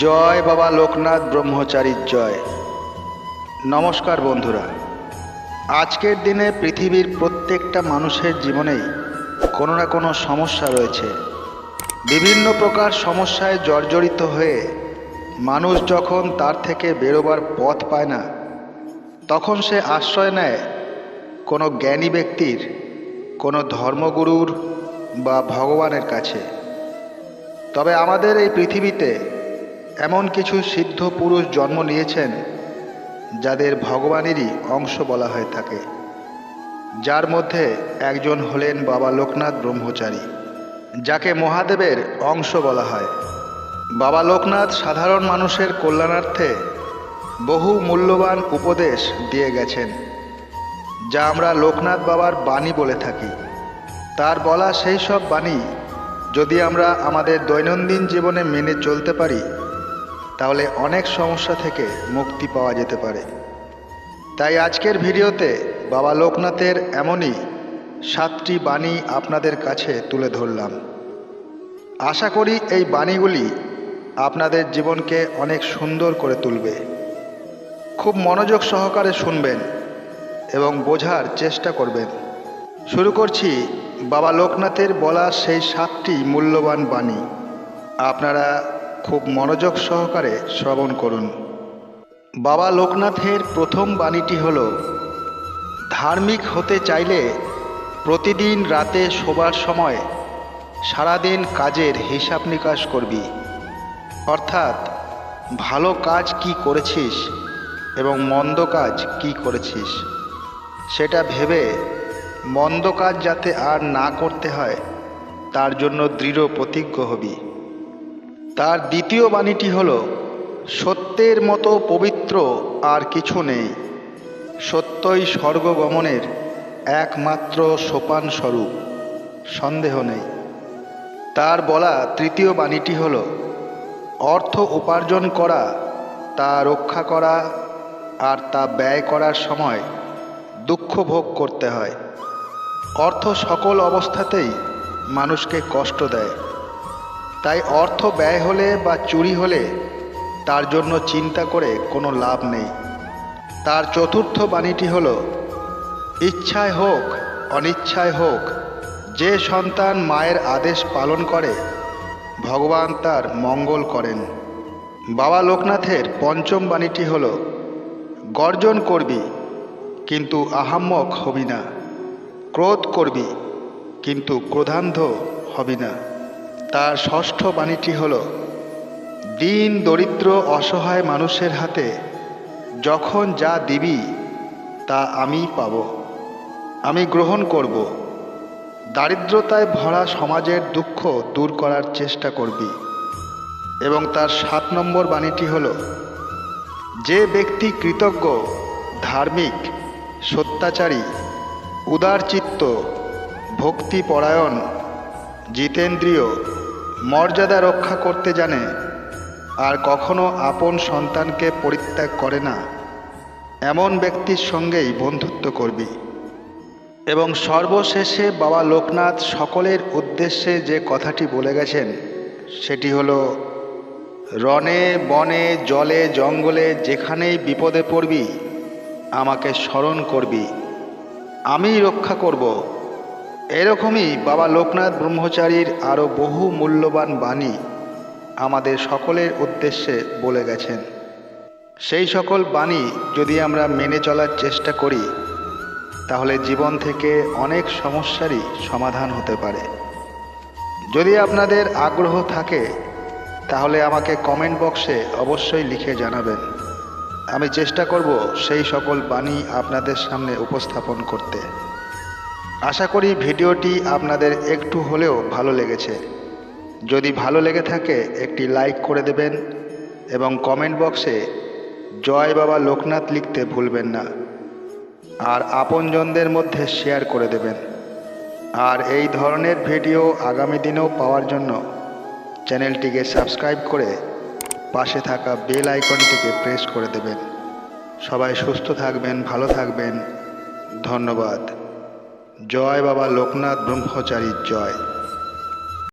জয় বাবা লোকনাথ ব্রহ্মচারীর জয়। নমস্কার বন্ধুরা। আজকের দিনে পৃথিবীর প্রত্যেকটা মানুষের জীবনেই কোনো না কোনো সমস্যা রয়েছে। বিভিন্ন প্রকার সমস্যায় জর্জরিত হয়ে মানুষ যখন তার থেকে বেরোবার পথ পায় না, তখন সে আশ্রয় নেয় কোনো জ্ঞানী ব্যক্তির, কোনো ধর্মগুরুর বা ভগবানের কাছে। তবে আমাদের এই পৃথিবীতে এমন কিছু সিদ্ধ পুরুষ জন্ম নিয়েছেন যাদের ভগবানেরই অংশ বলা হয়ে থাকে, যার মধ্যে একজন হলেন বাবা লোকনাথ ব্রহ্মচারী, যাকে মহাদেবের অংশ বলা হয়। বাবা লোকনাথ সাধারণ মানুষের কল্যাণার্থে বহু মূল্যবান উপদেশ দিয়ে গেছেন, যা আমরা লোকনাথ বাবার বাণী বলে থাকি। তার বলা সেই সব বাণী যদি আমরা আমাদের দৈনন্দিন জীবনে মেনে চলতে পারি তাহলে অনেক সমস্যা থেকে মুক্তি পাওয়া যেতে পারে। তাই আজকের ভিডিওতে বাবা লোকনাথের এমনই সাতটি বাণী আপনাদের কাছে তুলে ধরলাম। আশা করি এই বাণীগুলি আপনাদের জীবনকে অনেক সুন্দর করে তুলবে। খুব মনোযোগ সহকারে শুনবেন এবং বোঝার চেষ্টা করবেন। শুরু করছি বাবা লোকনাথের বলা সেই সাতটি মূল্যবান বাণী। আপনারা খুব মনোযোগ সহকারে শ্রবণ করুন। বাবা লোকনাথের প্রথম বাণীটি হল, ধার্মিক হতে চাইলে প্রতিদিন রাতে শোবার সময় সারাদিন কাজের হিসাব নিকাশ করবি। অর্থাৎ ভালো কাজ কি করেছিস এবং মন্দ কাজ কি করেছিস, সেটা ভেবে মন্দ কাজ যাতে আর না করতে হয়, তার জন্য দৃঢ় প্রতিজ্ঞ হবি। তার দ্বিতীয় বাণীটি হল, সত্যের মতো পবিত্র আর কিছু নেই। সত্যই স্বর্গগমনের একমাত্র সোপান স্বরূপ। সন্দেহ নেই। তার বলা তৃতীয় বাণীটি হল, অর্থ উপার্জন করা, তা রক্ষা করা আর তা ব্যয় করার সময় দুঃখ ভোগ করতে হয়। অর্থ সকল অবস্থাতেই মানুষকে কষ্ট দেয়। তাই অর্থ ব্যয় হলে বা চুরি হলে তার জন্য চিন্তা করে কোনো লাভ নেই। তার চতুর্থ বাণীটি হল, ইচ্ছায় হোক, অনিচ্ছায় হোক, যে সন্তান মায়ের আদেশ পালন করে, ভগবান তার মঙ্গল করেন। বাবা লোকনাথের পঞ্চম বাণীটি হল, গর্জন করবি, কিন্তু আহাম্মক হবি না। ক্রোধ করবি, কিন্তু ক্রোধান্ধ হবি না। তার ষষ্ঠ বাণীটি হল, দিন দরিদ্র অসহায় মানুষের হাতে যখন যা দিবি, তা আমি পাব। আমি গ্রহণ করব। দারিদ্রতায় ভরা সমাজের দুঃখ দূর করার চেষ্টা করবি। এবং তার সাত নম্বর বাণীটি হল, যে ব্যক্তি কৃতজ্ঞ, ধার্মিক, সত্যাচারী, উদারচিত্ত, ভক্তিপরায়ণ, জিতেন্দ্রীয় মর্যাদা রক্ষা করতে জানে, আর কখনো আপন সন্তানকে পরিত্যাগ করে না। এমন ব্যক্তির সঙ্গেই বন্ধুত্ব করবি। এবং সর্বশেষে বাবা লোকনাথ সকলের উদ্দেশ্যে যে কথাটি বলে গেছেন, সেটি হলো রনে বনে, জলে, জঙ্গলে যেখানেই বিপদে পড়বি, আমাকে স্মরণ করবি। আমি রক্ষা করব এরকমই বাবা লোকনাথ ব্রহ্মচারীর আরও বহু মূল্যবান বাণী আমাদের সকলের উদ্দেশ্যে বলে গেছেন। সেই সকল বাণী যদি আমরা মেনে চলার চেষ্টা করি, তাহলে জীবন থেকে অনেক সমস্যারই সমাধান হতে পারে। যদি আপনাদের আগ্রহ থাকে, তাহলে আমাকে কমেন্ট বক্সে অবশ্যই লিখে জানাবেন। আমি চেষ্টা করব সেই সকল বাণী আপনাদের সামনে উপস্থাপন করতে। আশা করি ভিডিওটি আপনাদের একটু হলেও ভালো লেগেছে। যদি ভালো লেগে থাকে, একটি লাইক করে দেবেন এবং কমেন্ট বক্সে জয় বাবা লোকনাথ লিখতে ভুলবেন না। আর আপনজনদের মধ্যে শেয়ার করে দেবেন। আর এই ধরনের ভিডিও আগামী দিনেও পাওয়ার জন্য চ্যানেলটিকে সাবস্ক্রাইব করে পাশে থাকা বেল আইকনটিকে প্রেস করে দেবেন। সবাই সুস্থ থাকবেন, ভালো থাকবেন। ধন্যবাদ। জয় বাবা লোকনাথ ব্রহ্মচারীর জয়।